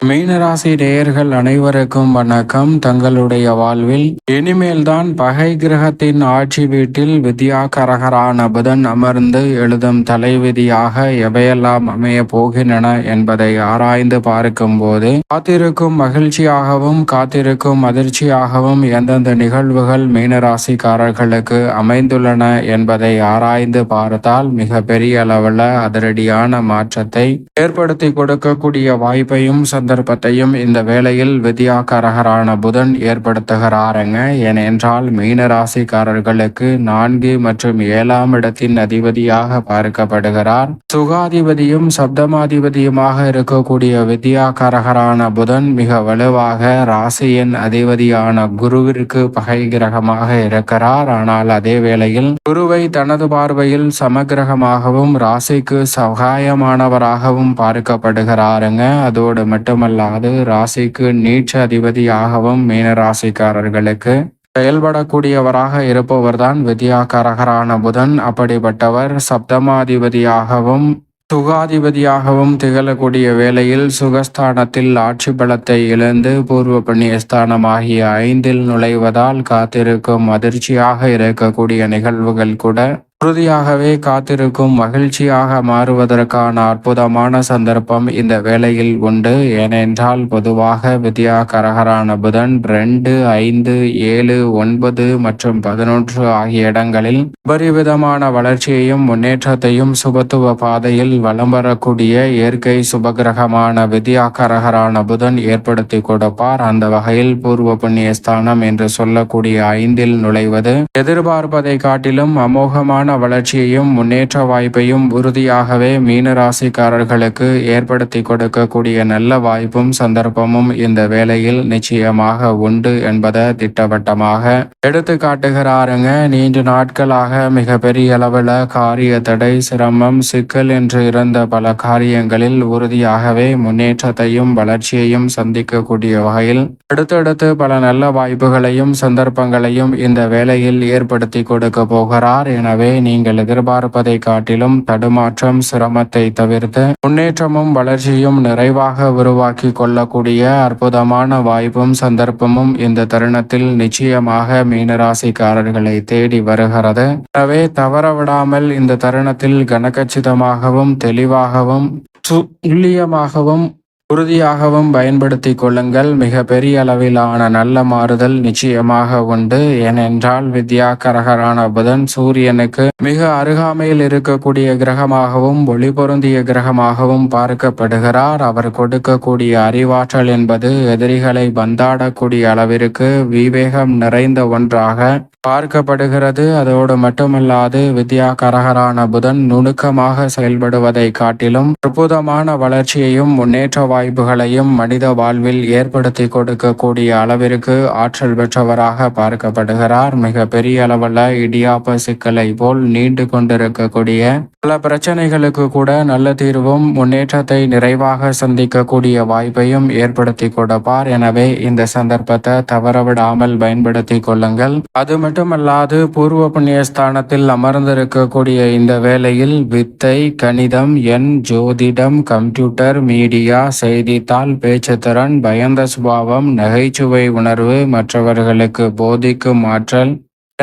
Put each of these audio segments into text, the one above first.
மீனராசி நேயர்கள் அனைவருக்கும் வணக்கம். தங்களுடைய வாழ்வில் இனிமேல்தான் பகை கிரகத்தின் ஆட்சி வீட்டில் வித்யாகரகரான புதன் அமர்ந்து எழுதும் தலைவிதியாக எவையெல்லாம் அமைய போகின்றன என்பதை ஆராய்ந்து பார்க்கும் போது காத்திருக்கும் மகிழ்ச்சியாகவும் காத்திருக்கும் அதிர்ச்சியாகவும் எந்தெந்த நிகழ்வுகள் மீனராசிக்காரர்களுக்கு அமைந்துள்ளன என்பதை ஆராய்ந்து பார்த்தால் மிக பெரிய அளவில் அதிரடியான மாற்றத்தை ஏற்படுத்தி கொடுக்கக்கூடிய வாய்ப்பையும் சந்தர்ப்பத்தையும் இந்த வேளையில் வித்யாகரகரான புதன் ஏற்படுத்துகிறாருங்க. ஏனென்றால் மீன ராசிக்காரர்களுக்கு நான்கு மற்றும் ஏழாம் இடத்தின் அதிபதியாக பார்க்கப்படுகிறார். சுகாதிபதியும் சப்தமாதிபதியுமாக இருக்கக்கூடிய வித்யாகரகரான புதன் மிக வலுவாக ராசியின் அதிபதியான குருவிற்கு பகை கிரகமாக இருக்கிறார். ஆனால் அதே வேளையில் குருவை தனது பார்வையில் சமகிரகமாகவும் ராசிக்கு சகாயமானவராகவும் பார்க்கப்படுகிறாருங்க. அதோடு மட்டும் மட்டுமல்லாது ராசிக்கு நீச்ச அதிபதியாகவும் மீன ராசிக்காரர்களுக்கு செயல்படக்கூடியவராக இருப்பவர்தான் வித்யாகரகரான புதன். அப்படிப்பட்டவர் சப்தமாதிபதியாகவும் சுகாதிபதியாகவும் திகழக்கூடிய வேளையில் சுகஸ்தானத்தில் ஆட்சி பலத்தை இழந்து பூர்வ புண்ணியஸ்தானம் ஆகிய ஐந்தில் நுழைவதால் காத்திருக்கும் அதிர்ச்சியாக இருக்கக்கூடிய நிகழ்வுகள் கூட உறுதியாகவே காத்திருக்கும் மகிழ்ச்சியாக மாறுவதற்கான அற்புதமான சந்தர்ப்பம் இந்த வேளையில் உண்டு. ஏனென்றால் பொதுவாக வித்யா கரகரான புதன் ரெண்டு ஐந்து ஏழு ஒன்பது மற்றும் பதினொன்று ஆகிய இடங்களில் உபரிவிதமான வளர்ச்சியையும் முன்னேற்றத்தையும் சுபத்துவ பாதையில் வலம் வரக்கூடிய இயற்கை சுபகிரகமான வித்யா கரகரான புதன் ஏற்படுத்தி கொடுப்பார். அந்த வகையில் பூர்வ புண்ணிய ஸ்தானம் என்று சொல்லக்கூடிய ஐந்தில் நுழைவது எதிர்பார்ப்பதை காட்டிலும் அமோகமான சிறப்பான வளர்ச்சியையும் முன்னேற்ற வாய்ப்பையும் உறுதியாகவே மீன ராசிக்காரர்களுக்கு ஏற்படுத்தி கொடுக்கக்கூடிய நல்ல வாய்ப்பும் சந்தர்ப்பமும் இந்த வேளையில் நிச்சயமாக உண்டு என்பதை திட்டவட்டமாக எடுத்து காட்டுகிறாருங்க நீண்ட நாட்களாக மிக பெரிய அளவில் காரிய தடை சிரமம் சிக்கல் என்று இருந்த பல காரியங்களில் உறுதியாகவே முன்னேற்றத்தையும் வளர்ச்சியையும் சந்திக்கக்கூடிய வகையில் அடுத்தடுத்து பல நல்ல வாய்ப்புகளையும் சந்தர்ப்பங்களையும் இந்த வேளையில் ஏற்படுத்தி கொடுக்க போகிறார். எனவே நீங்கள் எதிர்பார்ப்பதை காட்டிலும் தடுமாற்றம் சிரமத்தை தவிர்த்து முன்னேற்றமும் வளர்ச்சியும் நிறைவாக உருவாக்கி கொள்ளக்கூடிய அற்புதமான வாய்ப்பும் சந்தர்ப்பமும் இந்த தருணத்தில் நிச்சயமாக மீனராசிக்காரர்களை தேடி வருகிறது. எனவே தவறவிடாமல் இந்த தருணத்தில் கனகச்சிதமாகவும் தெளிவாகவும் துல்லியமாகவும் உறுதியாகவும் பயன்படுத்தி கொள்ளுங்கள். மிக பெரிய அளவிலான நல்ல மாறுதல் நிச்சயமாக உண்டு. ஏனென்றால் வித்யா கரகரான புதன் சூரியனுக்கு மிக அருகாமையில் இருக்கக்கூடிய கிரகமாகவும் ஒளி பொருந்திய கிரகமாகவும் பார்க்கப்படுகிறார். அவர் கொடுக்கக்கூடிய அறிவாற்றல் என்பது எதிரிகளை பந்தாடக்கூடிய அளவிற்கு விவேகம் நிறைந்த ஒன்றாக பார்க்கப்படுகிறது. அதோடு மட்டுமல்லாது வித்யா கரகரான புதன் நுணுக்கமாக செயல்படுவதை காட்டிலும் அற்புதமான வளர்ச்சியையும் முன்னேற்ற வாய்ப்புகளையும் மனித வாழ்வில் ஏற்படுத்தி கொடுக்கக்கூடிய அளவிற்கு ஆற்றல் பெற்றவராக பார்க்கப்படுகிறார். மிக பெரிய அளவில் இடியாப்ப சிக்கலை போல் நீண்டு கொண்டிருக்கக்கூடிய பல பிரச்சனைகளுக்கு கூட நல்ல தீர்வும் முன்னேற்றத்தை நிறைவாக சந்திக்கக்கூடிய வாய்ப்பையும் ஏற்படுத்தி கொடுப்பார். எனவே இந்த சந்தர்ப்பத்தை தவறவிடாமல் பயன்படுத்தி கொள்ளுங்கள். அது மட்டுமல்லாது பூர்வ புண்ணியஸ்தானத்தில் அமர்ந்திருக்கக்கூடிய இந்த வேளையில் வித்தை கணிதம் எண் ஜோதிடம் கம்ப்யூட்டர் மீடியா செய்தித்தாள் பேச்சுத்திறன் பயந்த சுபாவம் நகைச்சுவை உணர்வு மற்றவர்களுக்கு போதிக்கும் ஆற்றல்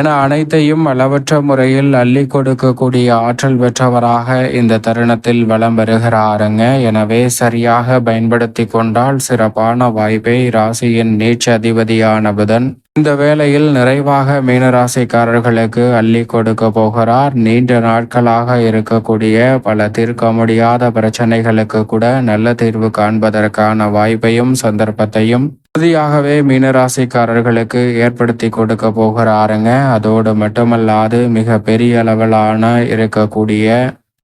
என அனைத்தையும் அளவற்ற முறையில் அள்ளி கொடுக்கக்கூடிய ஆற்றல் பெற்றவராக இந்த தருணத்தில் வலம் வருகிறாருங்க. எனவே சரியாக பயன்படுத்தி கொண்டால் சிறப்பான வாய்ப்பை ராசியின் நீச்ச அதிபதியான புதன் இந்த வேளையில் நிறைவாக மீனராசிக்காரர்களுக்கு அள்ளி கொடுக்க போகிறார். நீண்ட நாட்களாக இருக்கக்கூடிய பல தீர்க்க முடியாத பிரச்சனைகளுக்கு கூட நல்ல தீர்வு காண்பதற்கான வாய்ப்பையும் சந்தர்ப்பத்தையும் உறுதியாகவே மீனராசிக்காரர்களுக்கு ஏற்படுத்தி கொடுக்க போகிறாருங்க அதோடு மட்டுமல்லாது மிக பெரிய அளவிலான இருக்கக்கூடிய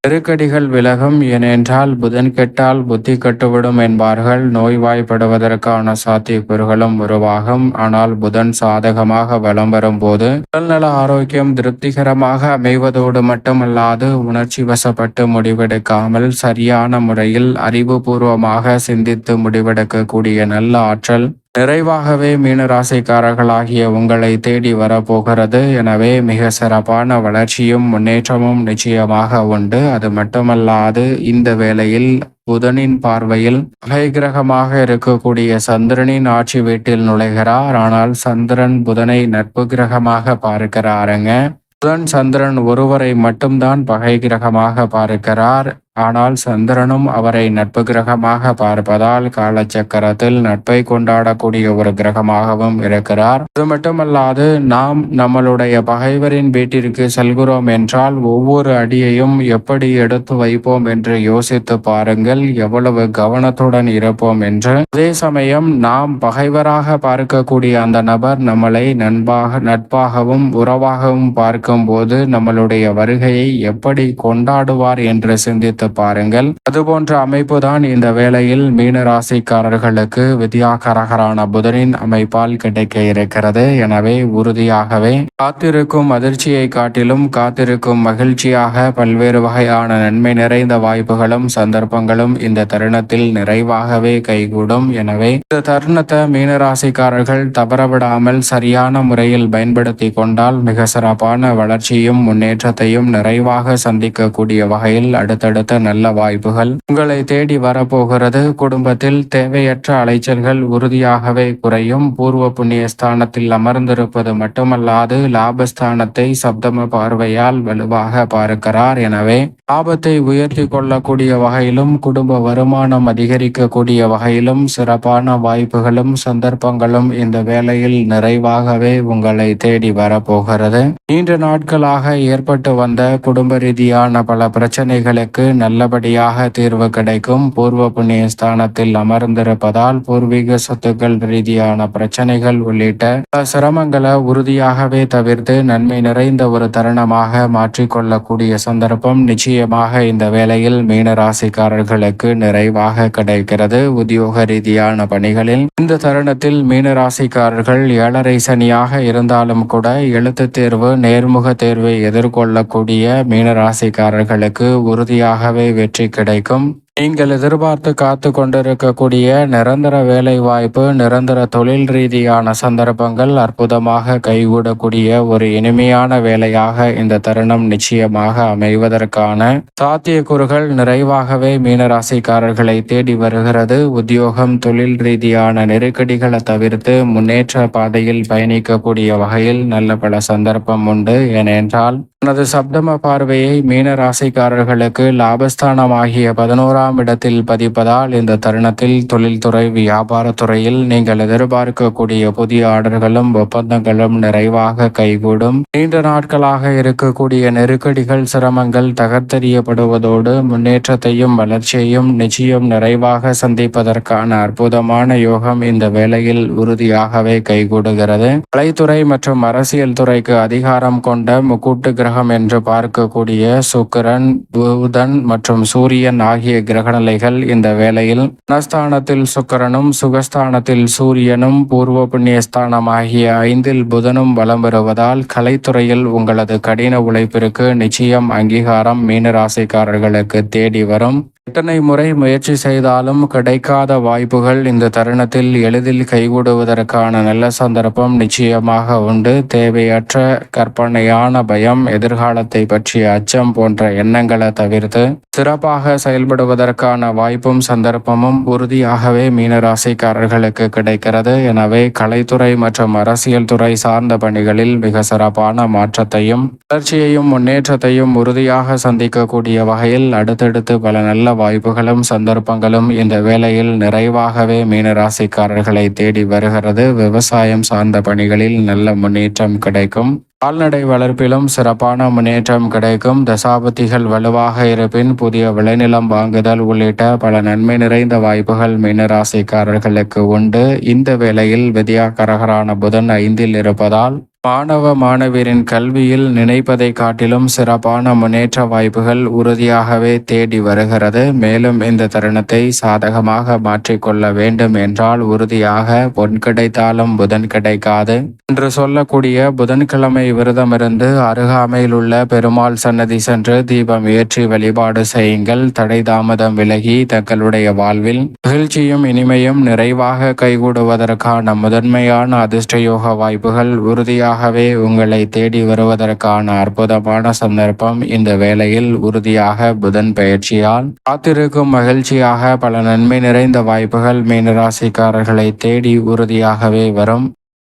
நெருக்கடிகள் விலகும். ஏனென்றால் புதன் கெட்டால் புத்தி கட்டுவிடும் என்பார்கள். நோய்வாய்ப்படுவதற்கான சாத்தியக்கூறுகளும் உருவாகும். ஆனால் புதன் சாதகமாக வலம் வரும்போது உடல்நல ஆரோக்கியம் திருப்திகரமாக அமைவதோடு மட்டுமல்லாது உணர்ச்சி வசப்பட்டு முடிவெடுக்காமல் சரியான முறையில் அறிவுபூர்வமாக சிந்தித்து முடிவெடுக்கக்கூடிய நல்ல ஆற்றல் நிறைவாகவே மீனராசிக்காரர்களாகிய உங்களை தேடி வரப்போகிறது. எனவே மிக சிறப்பான வளர்ச்சியும் முன்னேற்றமும் நிச்சயமாக உண்டு. அது மட்டுமல்லாது இந்த வேளையில் புதனின் பார்வையில் பகை கிரகமாக இருக்கக்கூடிய சந்திரனின் ஆட்சி வீட்டில் நுழைகிறார். ஆனால் சந்திரன் புதனை நட்பு கிரகமாக பார்க்கிறாருங்க. புதன் சந்திரன் ஒருவரை மட்டும்தான் பகை கிரகமாக பார்க்கிறார். ஆனால் சந்திரனும் அவரை நட்பு கிரகமாக பார்ப்பதால் காலச்சக்கரத்தில் நட்பை கொண்டாடக்கூடிய ஒரு கிரகமாகவும் இருக்கிறார். அது மட்டுமல்லாது நாம் நம்மளுடைய பகைவரின் வீட்டிற்கு செல்கிறோம் என்றால் ஒவ்வொரு அடியையும் எப்படி எடுத்து வைப்போம் என்று யோசித்து பாருங்கள். எவ்வளவு கவனத்துடன் இருப்போம் என்று. அதே சமயம் நாம் பகைவராக பார்க்கக்கூடிய அந்த நபர் நம்மளை நண்பாக நட்பாகவும் உறவாகவும் பார்க்கும்போது நம்மளுடைய வருகையை எப்படி கொண்டாடுவார் என்று சிந்தித்து பாருங்கள். அதுபோன்ற அமைப்பு தான் இந்த வேளையில் மீன ராசிக்காரர்களுக்கு வித்யாகரகரான புதனின் அமைப்பால் கிடைக்க இருக்கிறது. எனவே உறுதியாகவே காத்திருக்கும் அதிர்ச்சியை காட்டிலும் காத்திருக்கும் மகிழ்ச்சியாக பல்வேறு வகையான நன்மை நிறைந்த வாய்ப்புகளும் சந்தர்ப்பங்களும் இந்த தருணத்தில் நிறைவாகவே கைகூடும். எனவே இந்த தருணத்தை மீனராசிக்காரர்கள் தவறவிடாமல் சரியான முறையில் பயன்படுத்தி கொண்டால் மிக சிறப்பான வளர்ச்சியும் முன்னேற்றத்தையும் நிறைவாக சந்திக்கக்கூடிய வகையில் அடுத்தடுத்த நல்ல வாய்ப்புகள். உங்களை தேடி வரப்போகிறது குடும்பத்தில் தேவையற்ற அலைச்சல்கள் உறுதியாகவே குறையும். பூர்வ புண்ணிய ஸ்தானத்தில் அமர்ந்திருப்பது மட்டுமல்லாது லாபஸ்தானத்தை சப்தம பார்வையால் வலுவாக பார்க்கிறார். எனவே லாபத்தை உயர்த்தி கொள்ளக்கூடிய வகையிலும் குடும்ப வருமானம் அதிகரிக்கக்கூடிய வகையிலும் சிறப்பான வாய்ப்புகளும் சந்தர்ப்பங்களும் இந்த வேளையில் நிறைவாகவே உங்களை தேடி வரப்போகிறது. நீண்ட நாட்களாக ஏற்பட்டு வந்த குடும்ப ரீதியான பல பிரச்சனைகளுக்கு நல்லபடியாக தீர்வு கிடைக்கும். பூர்வ புண்ணிய ஸ்தானத்தில் அமர்ந்திருப்பதால் பூர்வீக சொத்துக்கள் ரீதியான பிரச்சனைகள் உள்ளிட்ட பல சிரமங்களை உறுதியாகவே தவிர்த்து நன்மை நிறைந்த ஒரு தருணமாக மாற்றிக்கொள்ளக்கூடிய சந்தர்ப்பம் நிச்சயமாக இந்த வேளையில் மீன ராசிக்காரர்களுக்கு நிறைவாக கிடைக்கிறது. உத்தியோக ரீதியான பணிகளில் இந்த தருணத்தில் மீன ராசிக்காரர்கள் ஏழரை சனியாக இருந்தாலும் கூட எழுத்து தேர்வு நேர்முக தேர்வை எதிர்கொள்ளக்கூடிய மீன ராசிக்காரர்களுக்கு உறுதியாக வெற்றி கிடைக்கும். நீங்கள் எதிர்பார்த்து காத்து கொண்டிருக்கக்கூடிய நிரந்தர வேலை வாய்ப்பு நிரந்தர தொழில் ரீதியான சந்தர்ப்பங்கள் அற்புதமாக கைகூடக்கூடிய ஒரு இனிமையான வேலையாக இந்த தருணம் நிச்சயமாக அமைவதற்கான சாத்தியக்கூறுகள் நிறைவாகவே மீனராசிக்காரர்களை தேடி வருகிறது. உத்தியோகம் தொழில் ரீதியான நெருக்கடிகளை தவிர்த்து முன்னேற்ற பாதையில் பயணிக்கக்கூடிய வகையில் நல்ல பல சந்தர்ப்பம் உண்டு. ஏனென்றால் தனது சப்தம பார்வையை மீன ராசிக்காரர்களுக்கு லாபஸ்தானமாகிய மூன்றாம் இடத்தில் பதிப்பதால் இந்த தருணத்தில் தொழில்துறை வியாபாரத்துறையில் நீங்கள் எதிர்பார்க்கக்கூடிய புதிய ஆர்டர்களும் ஒப்பந்தங்களும் நிறைவாக கைகூடும். நீண்ட நாட்களாக இருக்கக்கூடிய நெருக்கடிகள் சிரமங்கள் தகர்த்தெறியப்படுவதோடு முன்னேற்றத்தையும் வளர்ச்சியையும் நிச்சயம் நிறைவாக சந்திப்பதற்கான அற்புதமான யோகம் இந்த வேளையில் உறுதியாகவே கைகூடுகிறது. கலைத்துறை மற்றும் அரசியல் துறைக்கு அதிகாரம் கொண்ட முக்கூட்டு கிரகம் என்று பார்க்கக்கூடிய சுக்கிரன் புதன் மற்றும் சூரியன் ஆகிய கிரகநிலைகள் இந்த வேளையில் நஸ்தானத்தில் சுக்கரனும் சுகஸ்தானத்தில் சூரியனும் பூர்வ புண்ணியஸ்தானம் ஆகிய ஐந்தில் புதனும் வலம் வருவதால் கலைத்துறையில் உங்களது கடின உழைப்பிற்கு நிச்சயம் அங்கீகாரம் மீனராசிக்காரர்களுக்கு தேடி வரும். எத்தனை முறை முயற்சி செய்தாலும் கிடைக்காத வாய்ப்புகள் இந்த தருணத்தில் எளிதில் கைகூடுவதற்கான நல்ல சந்தர்ப்பம் நிச்சயமாக உண்டு. தேவையற்ற கற்பனையான பயம் எதிர்காலத்தை பற்றிய அச்சம் போன்ற எண்ணங்களை தவிர்த்து சிறப்பாக செயல்படுவதற்கான வாய்ப்பும் சந்தர்ப்பமும் உறுதியாகவே மீனராசிக்காரர்களுக்கு கிடைக்கிறது. எனவே கலைத்துறை மற்றும் அரசியல் துறை சார்ந்த பணிகளில் மிக சிறப்பான மாற்றத்தையும் வளர்ச்சியையும் முன்னேற்றத்தையும் உறுதியாக சந்திக்கக்கூடிய வகையில் அடுத்தடுத்து பல நல்ல வாய்ப்புகளும் சந்தர்ப்பங்களும் இந்த வேளையில் நிறைவாகவே மீனராசிக்காரர்களை தேடி வருகிறது. விவசாயம் சார்ந்த பணிகளில் நல்ல முன்னேற்றம் கிடைக்கும். கால்நடை வளர்ப்பிலும் சிறப்பான முன்னேற்றம் கிடைக்கும். தசாபதிகள் வலுவாக இருப்பின் புதிய விளைநிலம் வாங்குதல் உள்ளிட்ட பல நன்மை நிறைந்த வாய்ப்புகள் மீனராசிக்காரர்களுக்கு உண்டு. இந்த வேளையில் விதியாகரகரான புதன் ஐந்தில் இருப்பதால் மாணவ மாணவியரின் கல்வியில் நினைப்பதை காட்டிலும் சிறப்பான முன்னேற்ற வாய்ப்புகள் உறுதியாகவே தேடி வருகிறது. மேலும் இந்த தருணத்தை சாதகமாக மாற்றிக்கொள்ள வேண்டும் என்றால் உறுதியாக பொன் கிடைத்தாலும் புதன் கிடைக்காது. என்று சொல்லக்கூடிய புதன்கிழமை விரதமிருந்து அருகாமையில் உள்ள பெருமாள் சன்னதி சென்று தீபம் ஏற்றி வழிபாடு செய்யுங்கள். தடை தாமதம் விலகி தங்களுடைய வாழ்வில் மகிழ்ச்சியும் இனிமையும் நிறைவாக கைகூடுவதற்கான முதன்மையான அதிர்ஷ்டயோக வாய்ப்புகள் உறுதியாக உறுதியாகவே உங்களை தேடி வருவதற்கான அற்புதமான சந்தர்ப்பம் இந்த வேளையில் உறுதியாக புதன் பயிற்சியால் காத்திருக்கும் மகிழ்ச்சியாக பல நன்மை நிறைந்த வாய்ப்புகள் மீனராசிக்காரர்களை தேடி உறுதியாகவே வரும்.